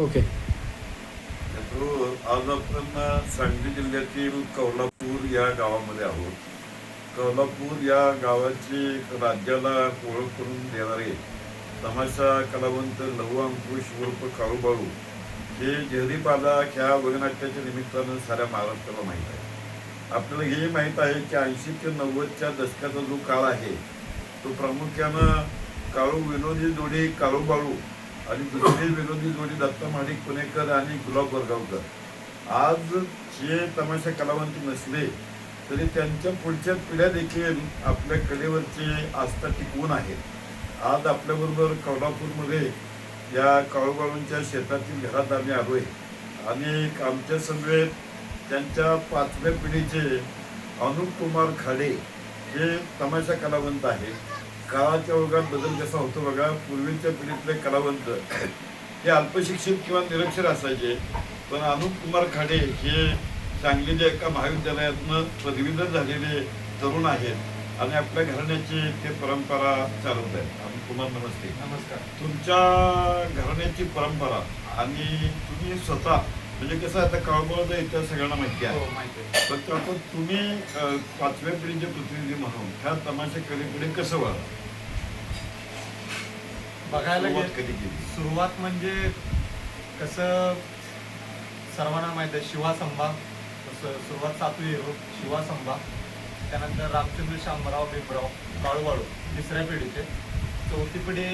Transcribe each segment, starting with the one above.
Okay. आज आपण सांगली जिल्ह्यातील कोल्हापूर या गावामध्ये आहोत. कोल्हापूर या गावाची राज्याला ओळख करून देणारे तमाशा कलावंत लहू अंकुश उर्फ काळूबाळू हे जहरीपाला ह्या वगनाट्याच्या निमित्तानं साऱ्या महाराष्ट्राला माहीत आहे आपल्याला हे माहीत आहे की ऐंशी ते नव्वदच्या दशकाचा जो काळ आहे तो प्रामुख्यानं काळू विनोदी जोडी काळूबाळू आणि दुसरी विनोदी जोडी दत्ता माडिक पुणेकर आणि गुलाब वरगावकर. आज जे तमाशा कलावंत नसले तरी त्यांच्या पुढच्या पिढ्या देखील आपल्या कलेवरची आस्था टिकवून आहेत. आज आपल्याबरोबर कोल्हापूरमध्ये या काळूबाळूंच्या शेतातील घरात आम्ही आलो आहे आणि आमच्या समवेत त्यांच्या पाचव्या पिढीचे अनुप कुमार खाडे हे तमाशा कलावंत आहेत. काळाच्या ओघात बदल कसा होतो बघा पूर्वीच्या पिढीतले कलावंत हे अल्पशिक्षित किंवा निरक्षर असायचे पण अनुप कुमार खाडे हे सांगलीच्या एका महाविद्यालयातनं पदवीधर झालेले तरुण आहेत आणि आपल्या घराण्याची ते परंपरा चालवत आहेत. अनुप कुमार नमस्ते. नमस्कार. तुमच्या घराण्याची परंपरा आणि तुम्ही स्वतः म्हणजे कसं आता काळबोळाचा इतिहास सगळ्यांना माहिती आहे. हो माहिती आहे. पण आता तुम्ही पाचव्या पिढीचे प्रतिनिधी म्हणून ह्या तमाशा कलेकडे कसं वळा बघायला सुरुवात गेलं कधी केली? सुरुवात म्हणजे कसं सर्वांना माहीत आहे शिवासंभा तसं सुरुवात सातवी हिरो शिवासंभा त्यानंतर रामचंद्र शामराव भीमराव काळूबाळू तिसऱ्या पिढीचे. चौथी पिढी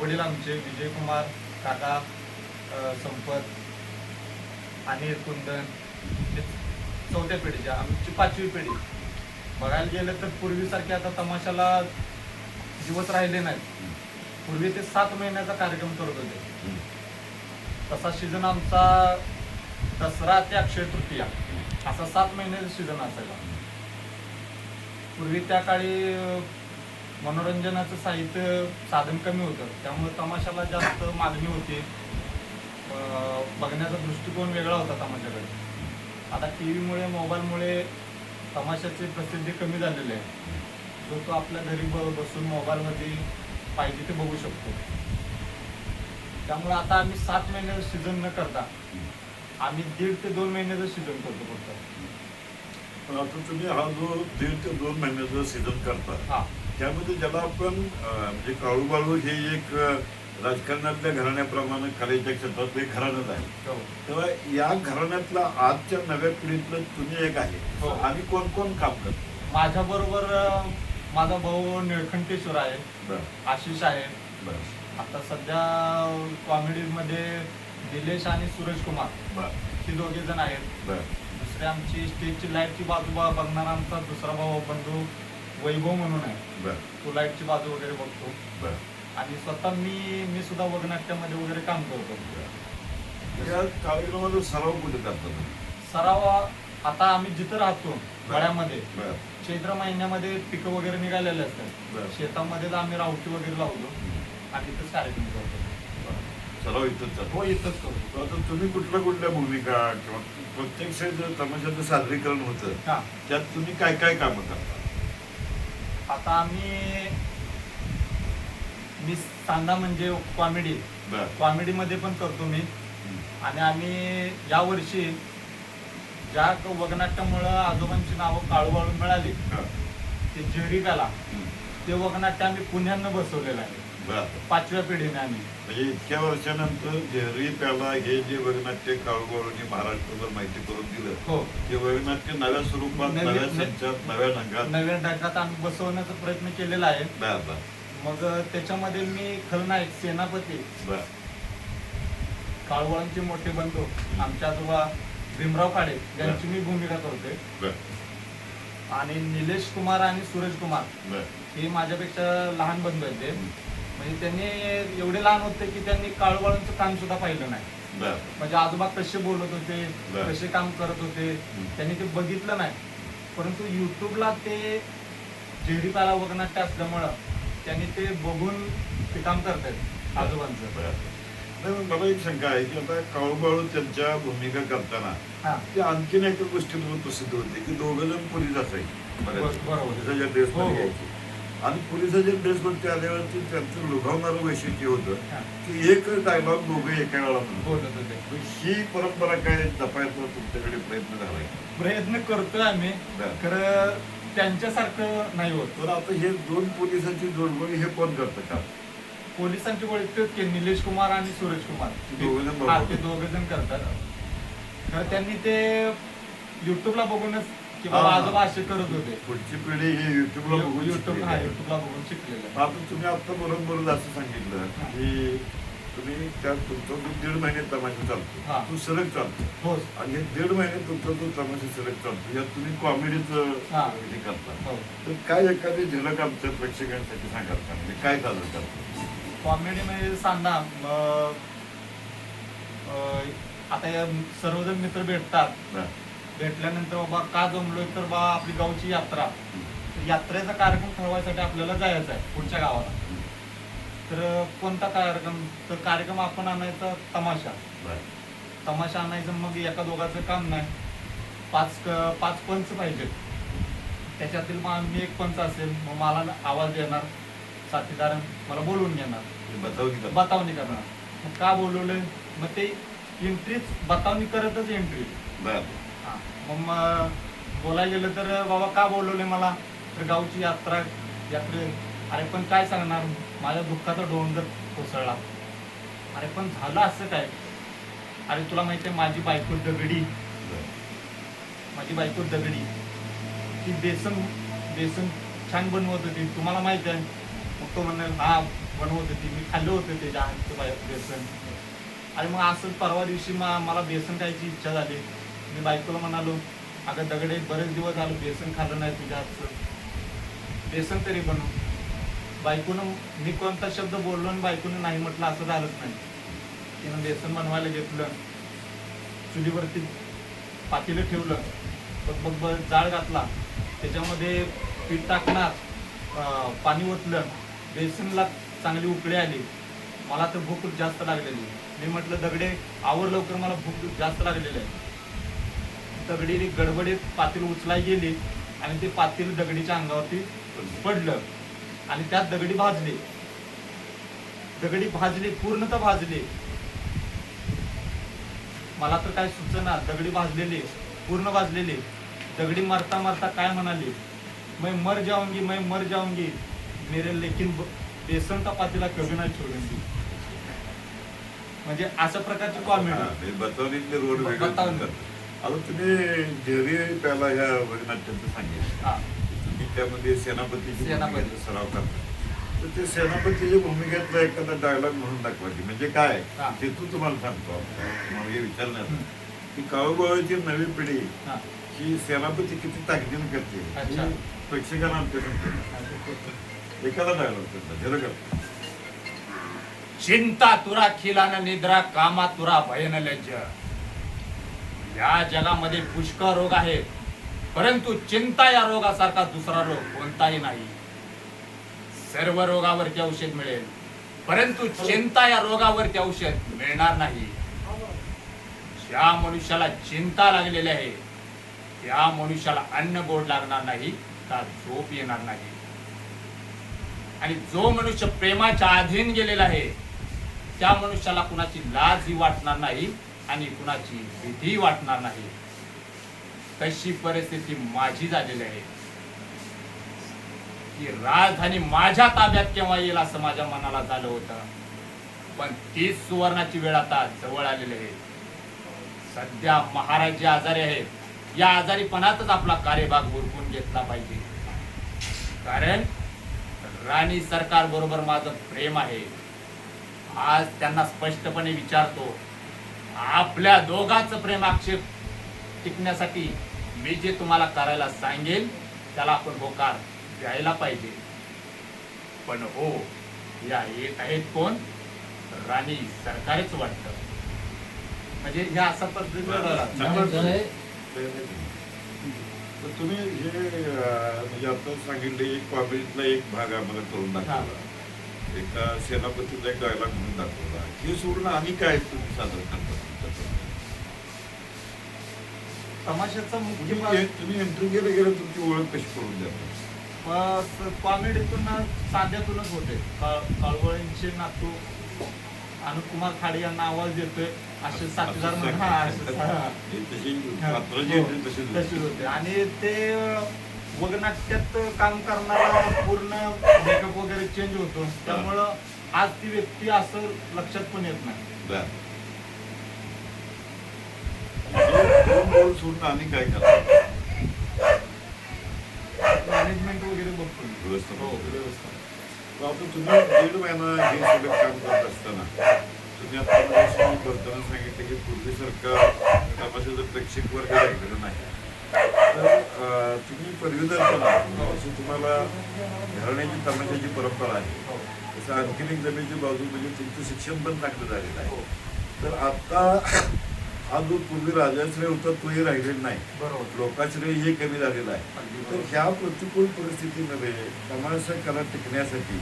वडील आमचे विजयकुमार काका संपत. अनिल कुंदन हे चौथ्या पिढीच्या आमची पाचवी पिढी. बघायला गेलं तर पूर्वीसारखे आता तमाशाला दिवस राहिले नाहीत. पूर्वी ते सात महिन्याचा कार्यक्रम करत होते. तसा सीझन आमचा दसरा ते अक्षय तृतीया असा सात महिन्याचा सीझन असायचा. पूर्वी त्या काळी मनोरंजनाचं साहित्य साधन कमी होतं. त्यामुळे तमाशाला जास्त मागणी होती. बघण्याचा दृष्टिकोन वेगळा होता तमाशाकडे. आता टी व्हीमुळे मोबाईलमुळे तमाशाची प्रसिद्धी कमी झालेली आहे. जो तो आपल्या घरी ब बसून मोबाईलमध्ये पाहिजे ते बघू शकतो. त्यामुळे आता आम्ही सात महिन्याचं सीझन न करता आम्ही दीड ते दोन महिन्याचं सीझन करतो फक्त. पण आता तुम्ही हा जो दीड ते दोन महिन्याचा सीझन करता हा. त्यामध्ये ज्याला आपण म्हणजे काळूबाळू हे एक राजकारणातल्या घराण्याप्रमाणे कलेच्या क्षेत्रातलं एक घराणंच आहे. हो. तेव्हा या घराण्यातला आजच्या नव्या पिढीतलं तुम्ही एक आहे. हो. आणि कोण कोण काम करतो? माझ्या बरोबर माझा भाऊ निळकंठेश्वर आहे. आशिष आहे. बरं. आता सध्या कॉमेडीमध्ये दिलेश आणि सूरज कुमार. ही दोघे जण आहेत. बरं. दुसरे आमची स्टेजची लाईटची बाजू बघणारा आमचा दुसरा भाऊ बंधू वैभव म्हणून आहे. बरं. तो लाईटची बाजू वगैरे बघतो. बरं. आणि स्वतः मी मी सुद्धा वगनाट्यामध्ये वगैरे काम करतो. या कार्यक्रमाचा सराव कुठे करता तुम्ही? सराव आता आम्ही जिथं राहतो मळ्यामध्ये बरं. चैत्र महिन्यामध्ये पिकं वगैरे निघालेले असतात. बरं. शेतामध्येच आम्ही रावटी वगैरे लावतो आणि तिथंच कार्यक्रम करतो. सराव इथंच हो इथंच करतो. आता तुम्ही कुठल्या कुठल्या भूमिका किंवा प्रत्यक्ष जर तमाशाचं सादरीकरण होतं त्यात तुम्ही काय काय कामं करता? आता आम्ही मी सांदा म्हणजे कॉमेडी बरं. कॉमेडीमध्ये पण करतो मी. आणि आम्ही यावर्षी ज्या क- वगनाट्यामुळं आजोबांची नावं काळूबाळू मिळाली. ते जहरीकाला हम्म. ते वगनाट्य आम्ही पुण्यानं बसवलेलं आहे. पाचव्या पिढीने आम्ही. म्हणजे इतक्या वर्षानंतर जेहरी प्याला हे जे वगनाट्य काळूबाळूंनी महाराष्ट्रभर माहिती करून दिलं हो. ते वगनाट्य नव्या स्वरूपात नव्या संचात नव्या ढंगात नव्या ढंगात आम्ही बसवण्याचा प्रयत्न केलेला आहे. मग त्याच्यामध्ये मी खलनायक सेनापती. बरं. काळवळांचे मोठे बंधू आमच्या आजोबा भीमराव काळे यांची मी भूमिका करतोय. बरं. आणि निलेश कुमार आणि सूरज कुमार हे माझ्यापेक्षा लहान बंधू आहेत ते. म्हणजे त्यांनी एवढे लहान होते की त्यांनी काळवळांचं काम सुद्धा पाहिलं नाही. म्हणजे आजोबा कसे बोलत होते. कसे काम करत होते त्यांनी ते बघितलं नाही. परंतु युट्यूबला ते जेरीपाला वगनाट्य असल्यामुळं त्यांनी ते बघून ते काम करतायत आजोबांचं. नाही, मला एक शंका आहे की आता काळूबाळू त्यांच्या भूमिका करताना हा. ते आणखीन एका गोष्टीवर प्रसिद्ध होते की दोघं जण पोलीस असायचे बरोबर. पोलिसाच्या ड्रेसमध्ये हो, हो. घ्यायचे. आणि पोलिसाच्या ड्रेसवरती आल्यावरती त्यांचं लुभावणारं वैशिष्ट्य होतं हा. की एक डायलॉग दोघं एका वेळा म्हणत बोलत होते मग ही परंपरा काय जपायचा तुमच्याकडे प्रयत्न झालाय? प्रयत्न करतोय आम्ही. बरं. खरं त्यांच्यासारखं नाही होत तर आता हे दोन पोलिसांची जोडबोळी हे कोण करतं का पोलिसांची ओळखतेच की निलेश कुमार आणि सूरज कुमार ते दोघं जण हा बरोबर. ते दोघ जण करतात खरं त्यांनी ते युट्यूबला बघूनच की बाबा हा. आजोबा असे करत होते पुढची पिढी हे युट्यूबला बघून युट्यूब शिकलेली हा आहे. युट्यूबला बघून शिकलेलं आता तुम्ही आता बरोबर असं सांगितलं हा. की तुम्ही त्या तुमचा जो दीड महिने तमाशा चालतो. तो सलग चालतो. हो. आणि हे दीड महिने तुमचा जो तमाशा सलग चालतो. यात तुम्ही कॉमेडीचं हा. करता. हो. तर काय एखादी झलक आमच्या प्रेक्षकांसाठी सांगाल का? म्हणजे काय चालू करता कॉमेडी मध्ये सांगा आता या सर्वजण मित्र भेटतात. भेटल्यानंतर बाबा का जमलोय? तर बा आपली गावची यात्रा. यात्रेचा कार्यक्रम ठरवायसाठी आपल्याला जायचं आहे पुढच्या गावाला. तर कोणता कार्यक्रम? तर कार्यक्रम आपण आणायचा तमाशा. तमाशा आणायचं मग एका दोघाचं काम नाही. पाच पाच पंच पाहिजेत. त्याच्यातील मग मी एक पंच असेल मग मला आवाज देणार साथीदार मला बोलवून घेणार. करता. बतावणी करणार. मग का बोलवलं? मग ते एंट्रीच बतावणी करतच एंट्री. हा. मग बोलायला गेलं तर बाबा का बोलवले मला? तर गावची यात्रा यात्रे अरे पण काय सांगणार? माझ्या दुःखाचा डोंगर कोसळला. अरे पण झालं असं काय? अरे तुला माहिती आहे माझी बायको दगडी. माझी बायको दगडी. ती बेसन बेसन छान बनवत होती. तुम्हाला माहीत आहे मग तो म्हणणार हा बनवत होती. मी खाल्लं होतं त्याच्या हातचं बायको बेसन. आणि मग असंच परवा दिवशी मा मला बेसन खायची इच्छा झाली. मी बायकोला म्हणालो अगं दगडे बरेच दिवस झालो बेसन खाल्लं नाही तुझ्या हातचं. बेसन तरी बनव. बायकोनं मी कोणता शब्द बोललो आणि बायकोनं नाही म्हटलं असं झालंच नाही. तिनं बेसन बनवायला घेतलं. चुलीवरती पातेलं ठेवलं. बघ बघ बघ जाळ घातला. त्याच्यामध्ये पीठ टाकणार पाणी ओतलं. बेसनला चांगली उकळी आली. मला तर भूक जास्त लागलेली. मी म्हटलं दगडे आवर लवकर मला भूक जास्त लागलेली आहे. दगडीने गडबडीत पातील उचलाय गेली आणि ते पातील दगडीच्या अंगावरती पडलं. आणि त्यात दगडी भाजली दगडी भाजली पूर्णतः भाजली मला तर काय सुचना दगडी भाजलेली पूर्ण भाजलेली. दगडी मरता मरता काय म्हणाली? मैं मर जाऊंगी मैं मर जाऊंगी. मेरे लेकिन बेसन का पातीला कभी नाही छोडूंगी. म्हणजे अशा प्रकारची कॉमेडी बतावनीतले रोड. आता तुम्ही जेरी पहिला ह्या भगनाट्याचं सांगितलं. त्यामध्ये सेनापतीची सेनापती. सराव करता तर ते सेनापतीच्या भूमिकेतला एखादा डायलॉग म्हणून दाखवायची. म्हणजे काय? हा. ते तू तुम्हाला सांगतो. तुम्हाला हे विचारण्यात. की काळोबाळची नवी पिढी हा. ही सेनापती किती ताकदीनं करते? अच्छा. ही प्रेक्षकांना आमच्या सांगते एखादा डायलॉग करता जरा चिंता तुरा खिलान निद्रा कामा तुरा भयन लज्ज. या जगामध्ये पुष्कळ रोग आहेत. परंतु चिंता या रोगासारखा दुसरा रोग कोणताही नाही. सर्व रोगावरती औषध मिळेल. परंतु चिंता या रोगावरती औषध मिळणार नाही. ज्या मनुष्याला चिंता लागलेली आहे त्या मनुष्याला अन्न गोड लागणार नाही का झोप येणार नाही. आणि जो मनुष्य प्रेमाच्या अधीन गेलेला आहे त्या मनुष्याला कुणाची लाज ही वाटणार नाही आणि कुणाची भीती वाटणार नाही. तशी परिस्थिती माझी झालेली आहे. की राजधानी माझ्या ताब्यात केव्हा येईल असं माझ्या मनाला झालं होतं. पण तीच सुवर्णाची वेळ आता जवळ आलेली आहे. सध्या महाराज जे आजारी आहेत या आजारीपणातच आपला कार्यभाग उरकून घेतला पाहिजे. कारण राणी सरकार बरोबर माझं प्रेम आहे. आज त्यांना स्पष्टपणे विचारतो आपल्या दोघांचं प्रेम आक्षेप टिकण्यासाठी मी जे तुम्हाला करायला सांगेल त्याला आपण होकार द्यायला पाहिजे. पण हो या येत आहेत कोण? राणी सरकारच वाटतं. म्हणजे ह्या असा पद्धतीने तुम्ही हे म्हणजे आता सांगितले एक कॉमेडीतला एक भाग आम्हाला करून दाखवला. एका सेनापतीचा एक डायलॉग म्हणून दाखवला. हे सोडून आणि काय तुम्ही सादर करता? तमाशाचा मुख्य तुम्ही भाग- तुम्ही एंट्री गेलं गेलं तुमची ओळख कशी करून द्या कॉमेडीतून साध्यातूनच होते. काळवळींचे नातू अनुकुमार खाडे यांना आवाज देतोय. असे साथीदार होते आणि ते वगनाट्यात काम करणारा पूर्ण मेकअप वगैरे चेंज होतो. त्यामुळं आज ती व्यक्ती असं लक्षात पण येत नाही. बोल सोडून आणि काय करतात मॅनेजमेंट वगैरे बघतो मी. व्यवस्थापन. हो. तर तुम्ही दीड महिना हे सगळं काम करत असताना तुम्ही आता सांगितलं की पूर्वीसारखं प्रेक्षक वर्ग राहिलेलं नाही तर अं, तुम्ही पदवीधर पण आहात तुम्हाला घराण्याची तमाशाची परंपरा आहे हो. तसं आणखीन एक जमेची बाजू म्हणजे तुमचं शिक्षण पण चांगलं झालेलं आहे हो. तर आता हा जो पूर्वी राजाश्रय होता तोही राहिलेला नाही. बरोबर. लोकाश्रय हे कमी झालेलं आहे. तर. ह्या प्रतिकूल परिस्थितीमध्ये तमाशा कला टिकण्यासाठी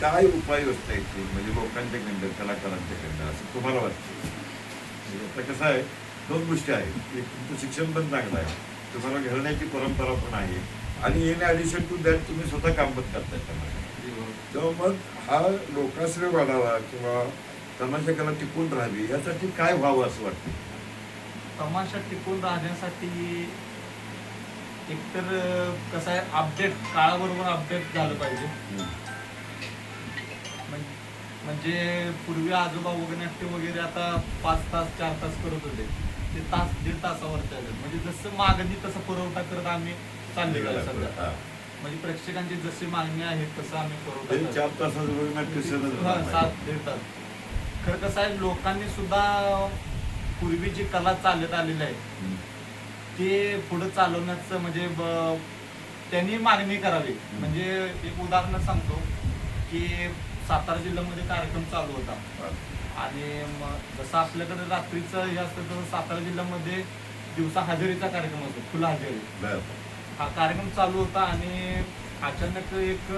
काय उपाययोजना येतील म्हणजे लोकांच्या कडं कलाकारांच्या कडं असं तुम्हाला वाटतं? म्हणजे आता कसं आहे दोन गोष्टी आहेत. एक तुमचं शिक्षण पण चांगलं आहे. तुम्हाला घडण्याची परंपरा पण आहे. आणि इन ॲडिशन टू दॅट तुम्ही स्वतः काम पण करताय. तेव्हा मग हा लोकाश्रय वाढावा किंवा तमाशा कला टिकून राहावी यासाठी काय व्हावं असं वाटतं? तमाशा टिकून राहण्यासाठी एकतर कसं आहे अपडेट काळाबरोबर अपडेट झालं पाहिजे. म्हण- म्हणजे पूर्वी आजोबा वगनाट्य वगैरे आता पाच तास चार तास करत होते. ते तास दीड तासावर चालत म्हणजे जसं मागणी तसं पुरवठा करत आम्ही चालले गेलो सध्या. म्हणजे प्रेक्षकांची जशी मागणी आहे तसं आम्ही पुरवठा. चार सात दीड तास. खरं कसं आहे लोकांनी सुद्धा पूर्वी जी कला चालत आलेली आहे ते पुढे चालवण्याचं म्हणजे ब- त्यांनी मागणी करावी. म्हणजे एक उदाहरण सांगतो की सातारा जिल्ह्यामध्ये कार्यक्रम चालू होता. आणि जसं आपल्याकडे रात्रीचं हे असतं तसं सातारा जिल्ह्यामध्ये दिवसा हजेरीचा कार्यक्रम असतो खुला हजेरी. बर. हा कार्यक्रम चालू होता आणि अचानक एक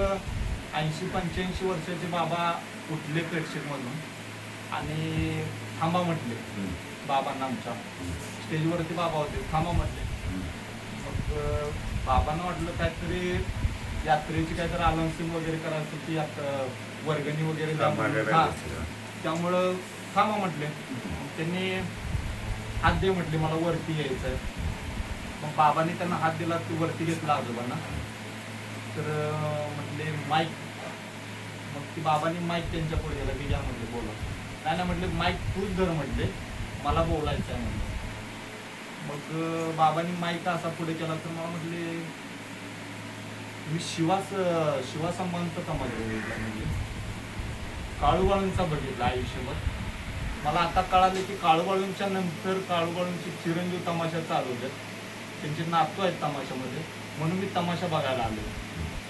ऐंशी पंच्याऐंशी वर्षाचे बाबा उठले प्रेक्षक मधून आणि थांबा म्हटले. बाबांना आमच्या स्टेजवरती बाबा होते थांबा म्हटले मग बाबांना वाटलं काहीतरी यात्रेची काहीतरी अनाउन्सिंग वगैरे करायचं की यात- वर्गणी वगैरे. हा. त्यामुळं थांबा म्हटले. त्यांनी हात दे म्हटले मला वरती यायचं आहे मग बाबांनी त्यांना हात दिला की वरती घेतला आजोबांना. तर म्हटले माईक. मग ती बाबांनी माईक त्यांच्या पुढे गेला की घ्या म्हटले बोला. नाही ना म्हटले माईक तूच धर म्हटले. मला बोलायचं आहे मग बाबांनी माईक असा पुढे केला तर मला म्हटले मी शिवास शिवा संबंध समाज बघितला म्हणजे? काळूबाळूंचा बघितला आयुष्यभर. मला आता कळाले की काळूबाळूंच्या नंतर काळूबाळूंचे चिरंजीव तमाशा चालवले त्यांचे नातू आहेत तमाशामध्ये म्हणून मी तमाशा बघायला आलो.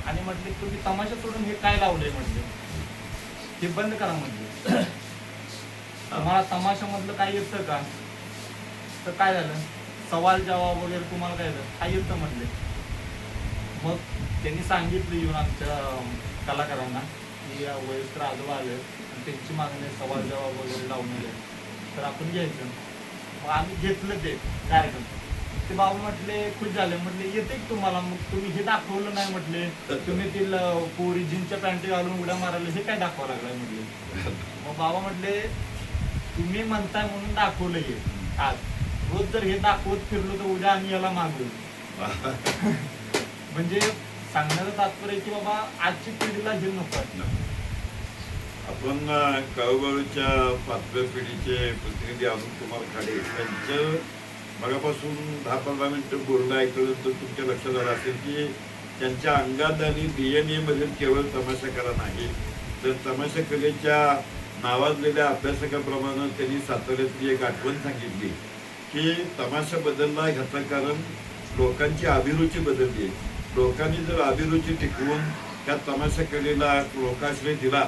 आणि म्हटले तुम्ही तमाशा सोडून हे काय लावलंय? म्हटले हे बंद करा म्हटले तुम्हाला तमाशामधलं काय येतं का? तर काय झालं? सवाल जवाब वगैरे तुम्हाला काय झालं काय येतं म्हटले? मग त्यांनी सांगितलं येऊन आमच्या कलाकारांना की या वयस्कर आजोबा आले आणि त्यांची मागणी सवाल जवाब वगैरे लावून आले तर आपण घ्यायचं. मग आम्ही घेतलं ते कार्यक्रम. ते बाबा म्हटले खुश झाले. म्हटले येते की तुम्हाला? मग तुम्ही हे दाखवलं नाही म्हटले. तुम्ही ते पोरी जीनच्या पॅन्ट घालून उड्या मारायला हे काय दाखवा लागलाय म्हटले? मग बाबा म्हटले तुम्ही म्हणताय म्हणून दाखवलं हे. आज. रोज जर हे दाखवत फिरलो तर उद्या आम्ही याला मागू. म्हणजे सांगण्याचं तात्पर्य की बाबा आजची पिढीला हे नको. आपण काळूबाळूच्या पाचव्या पिढीचे प्रतिनिधी अरुण कुमार खाडे त्यांचं मगापासून दहा पंधरा मिनिटं बोलणं ऐकलं तर तुमच्या लक्षात आलं असेल की त्यांच्या अंगात आणि डीएनए मध्ये केवळ तमाशा कला नाही. तर तमाशा कलेच्या नावाजलेल्या अभ्यासकाप्रमाणे त्यांनी साताऱ्यातली एक आठवण सांगितली की तमाशा बदलला ह्याचं कारण लोकांची अभिरुची बदलली लोकांनी जर अभिरुची टिकवून त्या तमाशा कलेला लोकाश्रय दिला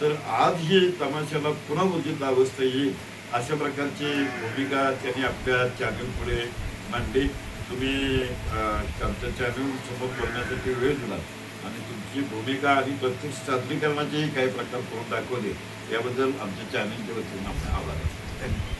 तर आज ही तमाशाला पुन्हा उचित अवस्था येईल अशा प्रकारची भूमिका त्यांनी आपल्या चॅनल पुढे मांडली. तुम्ही आमच्या चॅनल समोर बोलण्यासाठी वेळ दिला आणि तुमची भूमिका आणि प्रत्यक्ष सादरीकरणाचेही काही प्रकार करून दाखवले. याबद्दल आमच्या चॅनलच्या वतीनं आपण आभार. आहे धन्यवाद